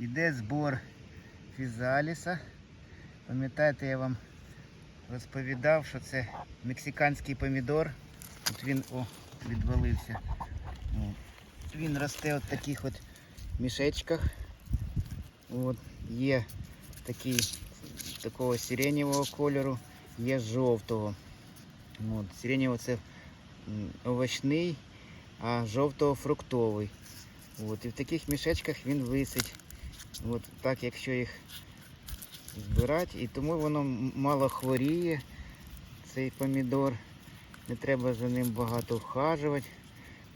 Іде збор фізаліса. Пам'ятаєте, я вам розповідав, що це мексиканський помідор. От він о, відвалився. От. Він росте от таких от мішечках. От. Є такий такого сиреневого кольору, є жовтого. От. Сиреневого це овочний, а жовтого фруктовий. От. І в таких мішечках він висить. От так, якщо їх збирати, і тому воно мало хворіє, цей помідор. Не треба за ним багато вхажувати,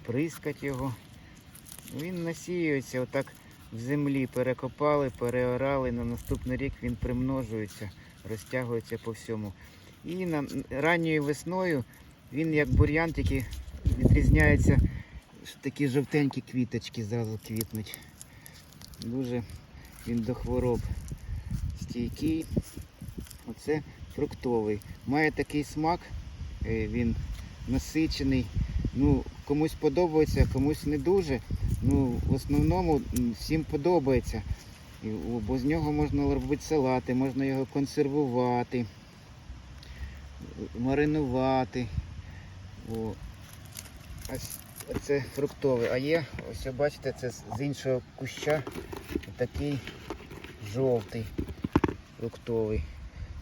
прискати його. Він насіюється, отак в землі перекопали, переорали. На наступний рік він примножується, розтягується по всьому. І на ранньою весною він як бур'ян, тільки відрізняється, що такі жовтенькі квіточки зразу квітнуть. Дуже він до хвороб стійкий. Оце фруктовий. Має такий смак, е, він насичений. Ну, комусь подобається, комусь не дуже. Ну, в основному всім подобається. Бо з нього можна робити салати, можна його консервувати, маринувати. О. А с- Це фруктовий. А є, ось бачите, це з іншого куща такий жовтий фруктовий.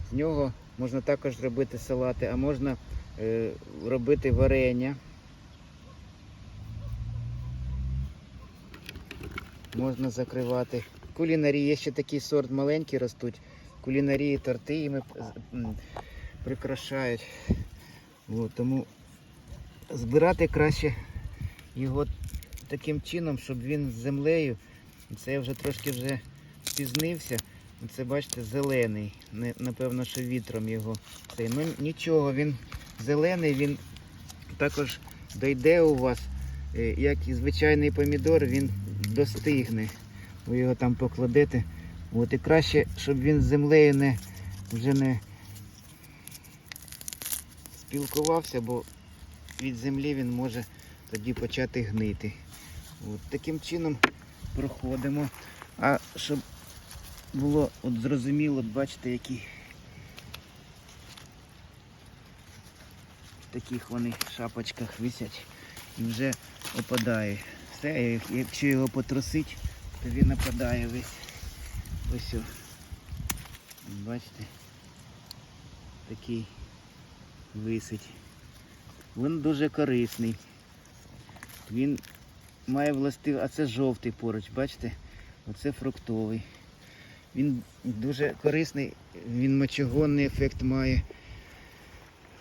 З нього можна також робити салати, а можна е, робити варення. Можна закривати. В кулінарії є ще такий сорт маленький ростуть. Кулінарії торти їми прикрашають. От, тому збирати краще його таким чином, щоб він з землею. Це я вже трошки вже спізнився. Це бачите, зелений. Напевно, що вітром його. Цей. Ну нічого, він зелений, він також дойде у вас. Е, Як і звичайний помідор, він достигне. Ви його там покладете. От і краще, щоб він з землею не вже не спілкувався, бо від землі він може тоді почати гнити. От таким чином проходимо. А щоб було от зрозуміло, бачите, які в таких вони шапочках висять і вже опадає. Все, якщо його потрусить, то він опадає весь. Ось. о. Бачите? Такий висить. Він дуже корисний. Він має властив, а це жовтий поруч, бачите? Оце фруктовий. Він дуже корисний, він мочогонний ефект має.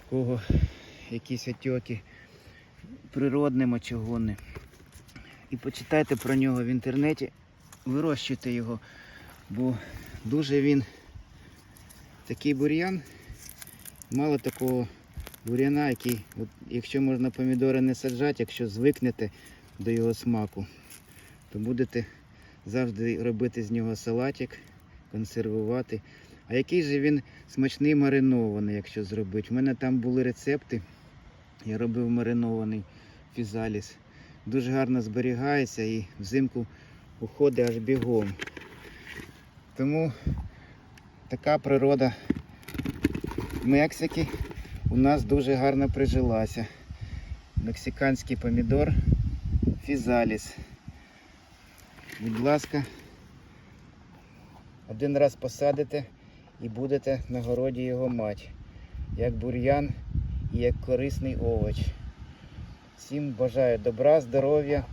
В кого якісь отеки. Природне мочогонне. І почитайте про нього в інтернеті, вирощуйте його, бо дуже він такий бур'ян. Мало такого бур'яна, який, от, якщо можна помідори не саджати, якщо звикнете до його смаку, то будете завжди робити з нього салатик, консервувати. А який же він смачний маринований, якщо зробити. У мене там були рецепти. Я робив маринований фізаліс. Дуже гарно зберігається і взимку уходить аж бігом. Тому така природа Мексики у нас дуже гарно прижилася. Мексиканський помідор фізаліс. Будь ласка, один раз посадите і будете на городі його мати. Як бур'ян і як корисний овоч. Всім бажаю добра, здоров'я,